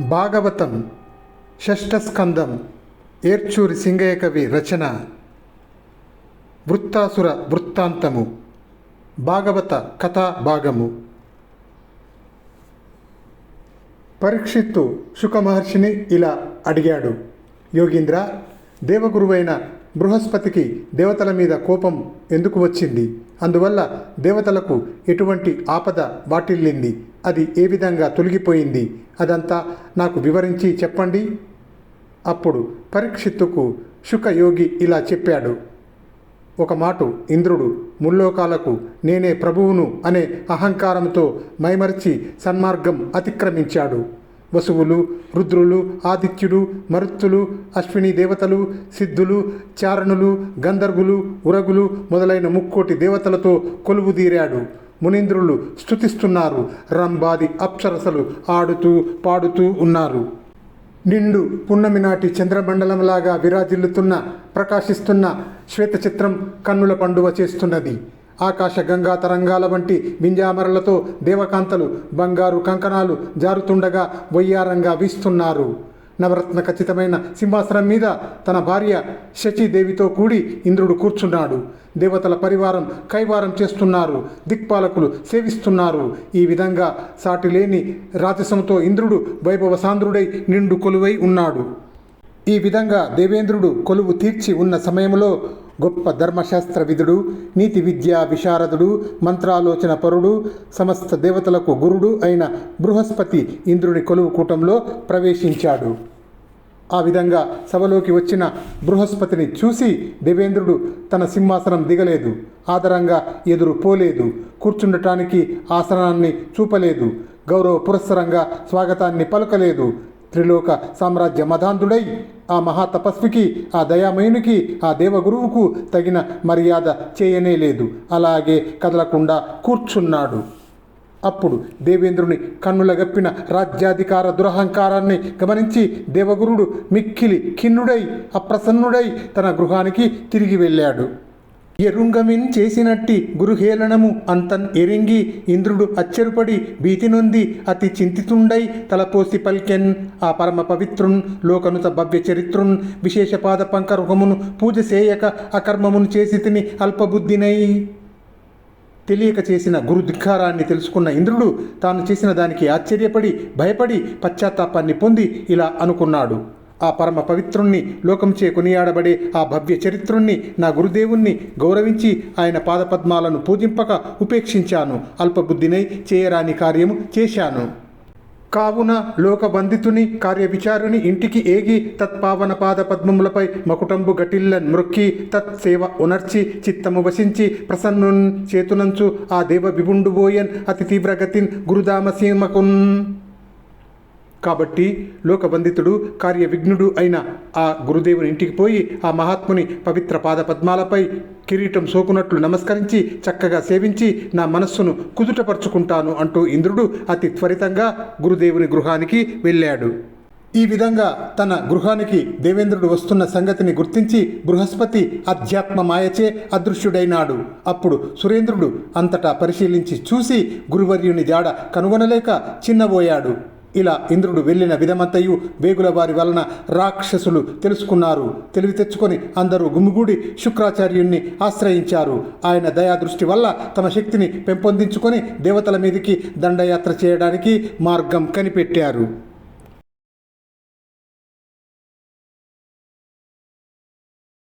భాగవతం షష్ఠస్కందం ఏర్చూరి సింగయ్య కవి రచన వృత్తాసుర వృత్తాంతము భాగవత కథా భాగము. పరీక్షిత్తు శుకమహర్షిని ఇలా అడిగాడు. యోగీంద్ర దేవగురువైన బృహస్పతికి దేవతల మీద కోపం ఎందుకు వచ్చింది? అందువల్ల దేవతలకు ఎటువంటి ఆపద వాటిల్లింది? అది ఏ విధంగా తొలగిపోయింది? అదంతా నాకు వివరించి చెప్పండి. అప్పుడు పరీక్షిత్తుకు శుకయోగి ఇలా చెప్పాడు. ఒక మాటు ఇంద్రుడు ముల్లోకాలకు నేనే ప్రభువును అనే అహంకారంతో మైమరిచి సన్మార్గం అతిక్రమించాడు. వసువులు రుద్రులు ఆదిత్యుడు మరుత్తులు అశ్విని దేవతలు సిద్ధులు చారణులు గంధర్వులు ఉరగులు మొదలైన ముక్కోటి దేవతలతో కొలువుదీరాడు మునీంద్రులు స్తుతిస్తున్నారు రంబాది అప్సరసలు ఆడుతూ పాడుతూ ఉన్నారు. నిండు పున్నమి నాటి చంద్రమండలంలాగా విరాజిల్లుతున్న ప్రకాశిస్తున్న శ్వేతచిత్రం కన్నుల పండువ చేస్తున్నది. ఆకాశ గంగా తరంగాల వంటి వింజామరలతో దేవకాంతలు బంగారు కంకణాలు జారుతుండగా వయ్యారంగా వీస్తున్నారు. నవరత్న ఖచ్చితమైన సింహాసనం మీద తన భార్య శచీదేవితో కూడి ఇంద్రుడు కూర్చున్నాడు. దేవతల పరివారం కైవారం చేస్తున్నారు దిక్పాలకులు సేవిస్తున్నారు. ఈ విధంగా సాటిలేని రాజసంతో ఇంద్రుడు వైభవసాంద్రుడై నిండు కొలువై ఉన్నాడు. ఈ విధంగా దేవేంద్రుడు కొలువు తీర్చి ఉన్న సమయంలో గొప్ప ధర్మశాస్త్ర విధుడు నీతి విద్యా విశారదుడు మంత్రాలోచన పరుడు సమస్త దేవతలకు గురుడు అయిన బృహస్పతి ఇంద్రుని కొలువు కూటంలో ప్రవేశించాడు. ఆ విధంగా సభలోకి వచ్చిన బృహస్పతిని చూసి దేవేంద్రుడు తన సింహాసనం దిగలేదు ఆదరంగా ఎదురు పోలేదు కూర్చుండటానికి ఆసనాన్ని చూపలేదు గౌరవ పురస్సరంగా స్వాగతాన్ని పలకలేదు త్రిలోక సామ్రాజ్య మదాంధుడై ఆ మహాతపస్వికి ఆ దయామయునికి ఆ దేవగురువుకు తగిన మర్యాద చేయనే లేదు. అలాగే కదలకుండా కూర్చున్నాడు. అప్పుడు దేవేంద్రుని కన్నులగప్పిన రాజ్యాధికార దురహంకారాన్ని గమనించి దేవగురుడు మిక్కిలి ఖిన్నుడై అప్రసన్నుడై తన గృహానికి తిరిగి వెళ్ళాడు. ఎరుంగమిన్ చేసినట్టి గురుహేళనము అంతన్ ఎరింగి ఇంద్రుడు అచ్చెరుపడి భీతి నొంది అతి చింతితుండై తలపోసి పల్కెన్ ఆ పరమ పవిత్రున్ లోకనుత భవ్య చరిత్రున్ విశేషపాద పంకరుగమును పూజ చేయక అకర్మమును చేసి తిని అల్పబుద్ధినై. తెలియక చేసిన గురు ధిక్కారాన్ని తెలుసుకున్న ఇంద్రుడు తాను చేసిన దానికి ఆశ్చర్యపడి భయపడి పశ్చాత్తాపాన్ని పొంది ఇలా అనుకున్నాడు. ఆ పరమ పవిత్రుణ్ణి లోకంచే కొనియాడబడే ఆ భవ్య చరిత్రుణ్ణి నా గురుదేవుణ్ణి గౌరవించి ఆయన పాదపద్మాలను పూజింపక ఉపేక్షించాను. అల్పబుద్ధినై చేయరాని కార్యము చేశాను. కావున లోకబంధితుని కార్యవిచారుని ఇంటికి ఏగి తత్పావన పాద పద్మములపై మకుటంబు గటిల్లన్ మృక్కి తత్ సేవ ఉనర్చి చిత్తము వసించి ప్రసన్ను చేతునంచు ఆ దేవ విభుండుబోయన్ అతి తీవ్రగతిన్ గురుదామసీమకున్. కాబట్టి లోకబంధితుడు కార్యవిఘ్నుడు అయిన ఆ గురుదేవుని ఇంటికి పోయి ఆ మహాత్ముని పవిత్ర పాద పద్మాలపై కిరీటం సోకునట్లు నమస్కరించి చక్కగా సేవించి నా మనస్సును కుదుటపరుచుకుంటాను అంటూ ఇంద్రుడు అతి త్వరితంగా గురుదేవుని గృహానికి వెళ్ళాడు. ఈ విధంగా తన గృహానికి దేవేంద్రుడు వస్తున్న సంగతిని గుర్తించి బృహస్పతి అధ్యాత్మ మాయచే అదృశ్యుడైనాడు. అప్పుడు సురేంద్రుడు అంతటా పరిశీలించి చూసి గురువర్యుని జాడ కనుగొనలేక చిన్నబోయాడు. ఇలా ఇంద్రుడు వెళ్ళిన విధమంతయు వేగుల వారి వలన రాక్షసులు తెలుసుకున్నారు. తెలివి తెచ్చుకొని అందరూ గుమిగూడి శుక్రాచార్యుణ్ణి ఆశ్రయించారు. ఆయన దయాదృష్టి వల్ల తమ శక్తిని పెంపొందించుకొని దేవతల మీదికి దండయాత్ర చేయడానికి మార్గం కనిపెట్టారు.